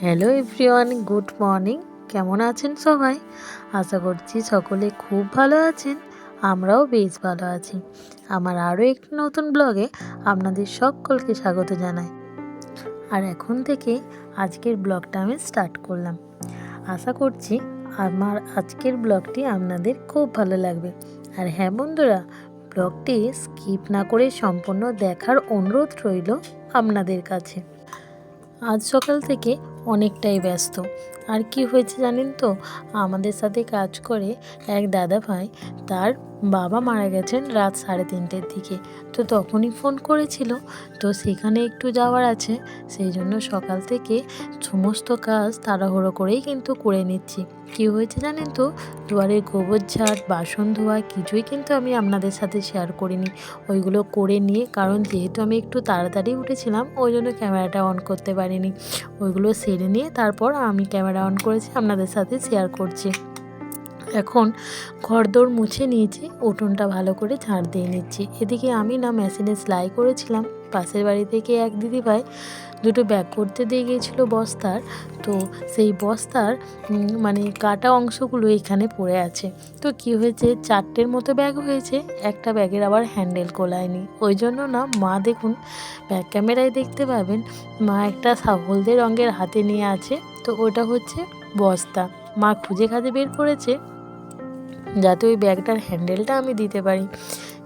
Hello everyone, good morning. কেমন আছেন সবাই? আশা করছি সকলে খুব ভালো আছেন, আমরাও বেশ ভালো আছি। আমার আরও একটি নতুন ব্লগে আপনাদের সকলকে স্বাগত জানাই। আর এখন থেকে আজকের ব্লগটা আমি স্টার্ট করলাম। আশা করছি আমার আজকের ব্লগটি আপনাদের খুব ভালো লাগবে। আর হ্যাঁ বন্ধুরা, ব্লগটি স্কিপ না করে সম্পূর্ণ দেখার অনুরোধ রইল আপনাদের কাছে। আজ সকাল থেকে অনেকটাই ব্যস্ত। আর কি হয়েছে জানেন তো? আমাদের সাথে কাজ করে এক দাদা ভাই, তার বাবা মারা গেছেন রাত সাড়ে তিনটের দিকে। তো তখনই ফোন করেছিল, তো সেখানে একটু যাওয়ার আছে। সেই জন্য সকাল থেকে সমস্ত কাজ তাড়াহুড়ো করেই কিন্তু করে নিচ্ছি। কি হয়েছে জানেন তো? দুয়ারে গোবর ঝাড়, বাসন ধোয়া, কিছুই কিন্তু আমি আপনাদের সাথে শেয়ার করিনি। ওইগুলো করে নিয়ে, কারণ যেহেতু আমি একটু তাড়াতাড়ি উঠেছিলাম, ওই জন্য ক্যামেরাটা অন করতে পারিনি। ওইগুলো সেরে নিয়ে তারপর আমি ক্যামেরা অন করেছি, আপনাদের সাথে শেয়ার করছি। এখন ঘরদোর মুছে নিয়েছি, উঠোনটা ভালো করে ঝাড় দিয়ে নিচ্ছি। এদিকে আমি না মেশিনে সেলাই করেছিলাম, পাশের বাড়ি থেকে এক দিদি ভাই দুটো ব্যাগ করতে দিয়ে গিয়েছিল বস্তার, তো সেই বস্তার মানে কাটা অংশগুলো এখানে পড়ে আছে। তো কি হয়েছে, চারটের মতো ব্যাগ হয়েছে, একটা ব্যাগের আবার হ্যান্ডেল কোলায়নি। ওই জন্য না মা দেখুন, ব্যাক ক্যামেরায় দেখতে পাবেন, মা একটা হলদে রঙের হাতে নিয়ে আছে, তো ওটা হচ্ছে বস্তা। মা খুঁজে খাজে বের করেছে যাতে ওই ব্যাগটার হ্যান্ডেলটা আমি দিতে পারি।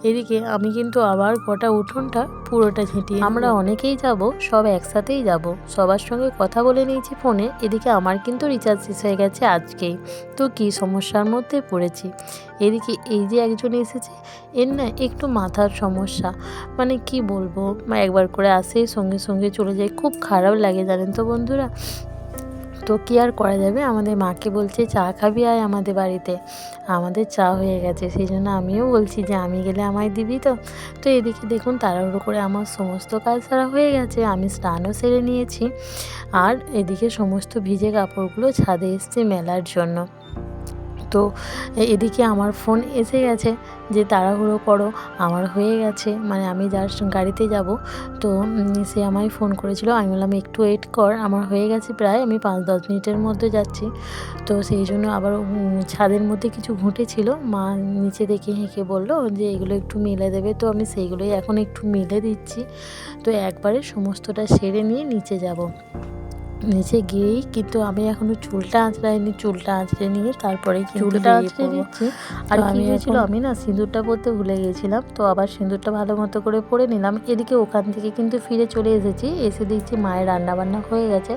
এদিকে আমি কিন্তু আবার গোটা উঠোনটা পুরোটা ঝেঁটিয়ে আমরা অনেকেই যাব, সব একসাথেই যাব। সবার সঙ্গে কথা বলে নিয়েছি ফোনে, এদিকে আমার কিন্তু রিচার্জ শেষ হয়ে গেছে আজকেই। তো কি সমস্যার মধ্যে পড়েছি? এদিকে এই যে একজন এসেছে, এর না একটু মাথার সমস্যা। মানে কি বলব, একবার করে আসে সঙ্গে সঙ্গে চলে যায়। খুব খারাপ লাগে জানেন তো বন্ধুরা? তো কী আর করা যাবে? আমাদের মাকে বলছে, চা খাবি, আয় আমাদের বাড়িতে। আমাদের চা হয়ে গেছে। সেই জন্য আমিও বলছি যে, আমি গেলে আমায় দিবি তো? তো এদিকে দেখুন, তাড়াহুড়ো করে আমার সমস্ত কাজ সারা হয়ে গেছে। আমি স্নানও সেরে নিয়েছি। আর এদিকে সমস্ত ভিজে কাপড়গুলো ছাদে এসছে মেলার জন্য। তো এদিকে আমার ফোন এসে গেছে যে তাড়াহুড়ো করো, আমার হয়ে গেছে। মানে আমি যার গাড়িতে যাব। তো সে আমায় ফোন করেছিল, আমি বললাম, একটু ওয়েট কর, আমার হয়ে গেছে প্রায়, আমি পাঁচ দশ মিনিটের মধ্যে যাচ্ছি। তো সেই জন্য আবার ছাদের মধ্যে কিছু ঘুঁটেছিল। মা নিচে দেখে হেঁকে বলল যে, এগুলো একটু মেলে দেবে। তো আমি সেইগুলোই এখন একটু মেলে দিচ্ছি। তো একবারে সমস্তটা সেরে নিয়ে নিচে যাব। নিচে গিয়েই কিন্তু আমি এখনও চুলটা আঁচড়াইনি চুলটা আঁচড়ে নিয়ে তারপরে চুলটা আঁচড়ে নিচ্ছি। আর আমি হয়েছিল? আমি না সিঁদুরটা পরতে ভুলে গিয়েছিলাম তো আবার সিঁদুরটা ভালো মতো করে পরে নিলাম। এদিকে ওখান থেকে কিন্তু ফিরে চলে এসেছি এসে দেখছি মায়ের রান্না বান্না হয়ে গেছে।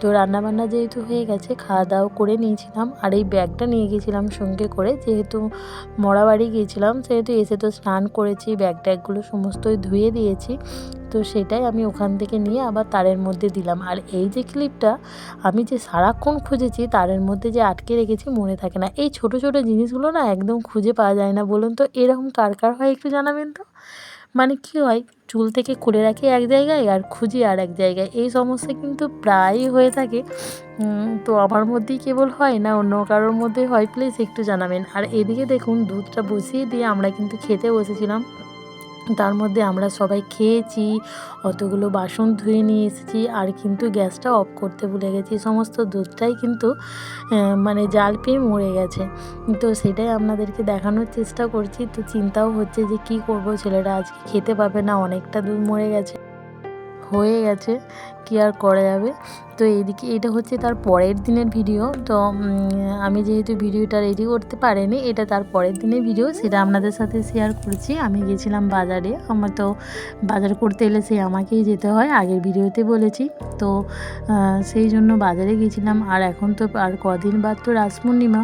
তো রান্নাবান্না যেহেতু হয়ে গেছে খাওয়া দাওয়া করে নিয়েছিলাম আর এই ব্যাগটা নিয়ে গেছিলাম সঙ্গে করে। যেহেতু মরা বাড়ি গিয়েছিলাম সেহেতু এসে তো স্নান করেছি, ব্যাগ ট্যাগগুলো সমস্তই ধুয়ে দিয়েছি। তো সেটাই আমি ওখান থেকে নিয়ে আবার তারের মধ্যে দিলাম। আর এই যে ক্লিপটা আমি যে সারাক্ষণ খুঁজেছি, তারের মধ্যে যে আটকে রেখেছি মনে থাকে না। এই ছোট ছোট জিনিসগুলো না একদম খুঁজে পাওয়া যায় না, বলুন তো এরকম কার কার হয় একটু জানাবেন তো? মানে কি হয়, চুল থেকে খুলে রাখি এক জায়গায় আর খুঁজি আর এক জায়গায়। এই সমস্যা কিন্তু প্রায়ই হয়ে থাকে। তো আমার মধ্যেই কেবল হয় না অন্য কারোর মধ্যে হয়? প্লিজ একটু জানাবেন। আর এদিকে দেখুন, দুধটা বসিয়ে দিয়ে আমরা কিন্তু খেতে বসেছিলাম। তার মধ্যে আমরা সবাই খেয়েছি, অতগুলো বাসন ধুয়ে নিয়ে এসেছি, আর কিন্তু গ্যাসটা অফ করতে ভুলে গেছি। সমস্ত দুধটাই কিন্তু মানে জাল পেয়ে মরে গেছে। তো সেটাই আপনাদেরকে দেখানোর চেষ্টা করছি। তো চিন্তাও হচ্ছে যে কি করব? ছেলেটা আজকে খেতে পাবে না, অনেকটা দুধ মরে গেছে। হয়ে গেছে, কি আর করা যাবে? তো এইদিকে এটা হচ্ছে তার পরের দিনের ভিডিও। তো আমি যেহেতু ভিডিওটা রেডি করতে পারিনি, এটা তার পরের দিনের ভিডিও, সেটা আপনাদের সাথে শেয়ার করছি। আমি গেছিলাম বাজারে, আমার তো বাজার করতে এলে সে আমাকেই যেতে হয়, আগের ভিডিওতে বলেছি। তো সেই জন্য বাজারে গেছিলাম, আর এখন তো আর কদিন বাদ তো রাস পূর্ণিমা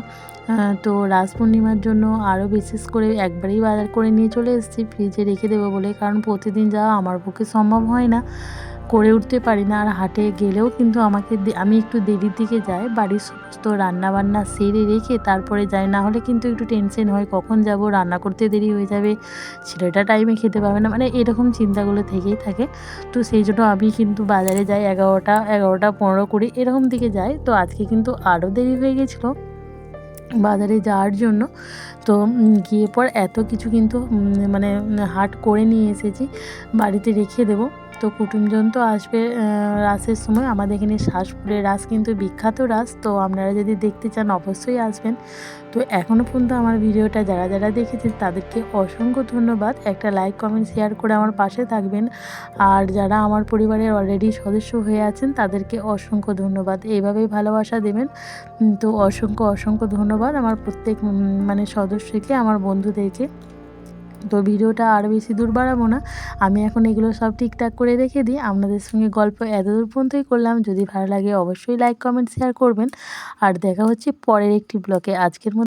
তো রাস পূর্ণিমার জন্য আরও বিশেষ করে একবারেই বাজার করে নিয়ে চলে এসেছি। ফ্রিজে রেখে দেবো বলে, কারণ প্রতিদিন যাওয়া আমার পক্ষে সম্ভব হয় না। করে উঠতে পারি না আর হাটে গেলেও কিন্তু আমাকে আমি একটু দেরির দিকে যাই। বাড়ির সমস্ত রান্না বান্না সেরে রেখে তারপরে যাই। না হলে কিন্তু একটু টেনশন হয়, কখন যাব, রান্না করতে দেরি হয়ে যাবে ছেলেটা টাইমে খেতে পাবে না। মানে এরকম চিন্তাগুলো থেকেই থাকে। তো সেই জন্য আমি কিন্তু বাজারে যাই এগারোটা এগারোটা পনেরো কুড়ি, এরকম দিকে যাই। তো আজকে কিন্তু আরও দেরি হয়ে গেছিল। বাজারে যাওয়ার জন্য। তো গিয়ে পর এত কিছু কিন্তু মানে হাট করে নিয়ে এসেছি। বাড়িতে রেখে দেবো। তো কুটুমজন তো আসবে রাসের সময়। আমাদের এখানে শ্বাসপুরের রাস কিন্তু বিখ্যাত রাস, তো আপনারা যদি দেখতে চান অবশ্যই আসবেন। তো এখনও পর্যন্ত আমার ভিডিওটা যারা যারা দেখেছেন, তাদেরকে অসংখ্য ধন্যবাদ। একটা লাইক, কমেন্ট, শেয়ার করে আমার পাশে থাকবেন। আর যারা আমার পরিবারের অলরেডি সদস্য হয়ে আছেন, তাদেরকে অসংখ্য ধন্যবাদ। এইভাবেই ভালোবাসা দেবেন। তো অসংখ্য অসংখ্য ধন্যবাদ আমার প্রত্যেক মানে সদস্যকে, আমার বন্ধুদেরকে। তো ভিডিওটা আরও বেশি দূর বাড়াবো না। আমি এখন এগুলো সব ঠিকঠাক করে রেখে দিই। আপনাদের সঙ্গে গল্প এত দূর পর্যন্তই করলাম। যদি ভালো লাগে অবশ্যই লাইক কমেন্ট শেয়ার করবেন। আর দেখা হচ্ছে পরের একটি ব্লকে আজকের মতো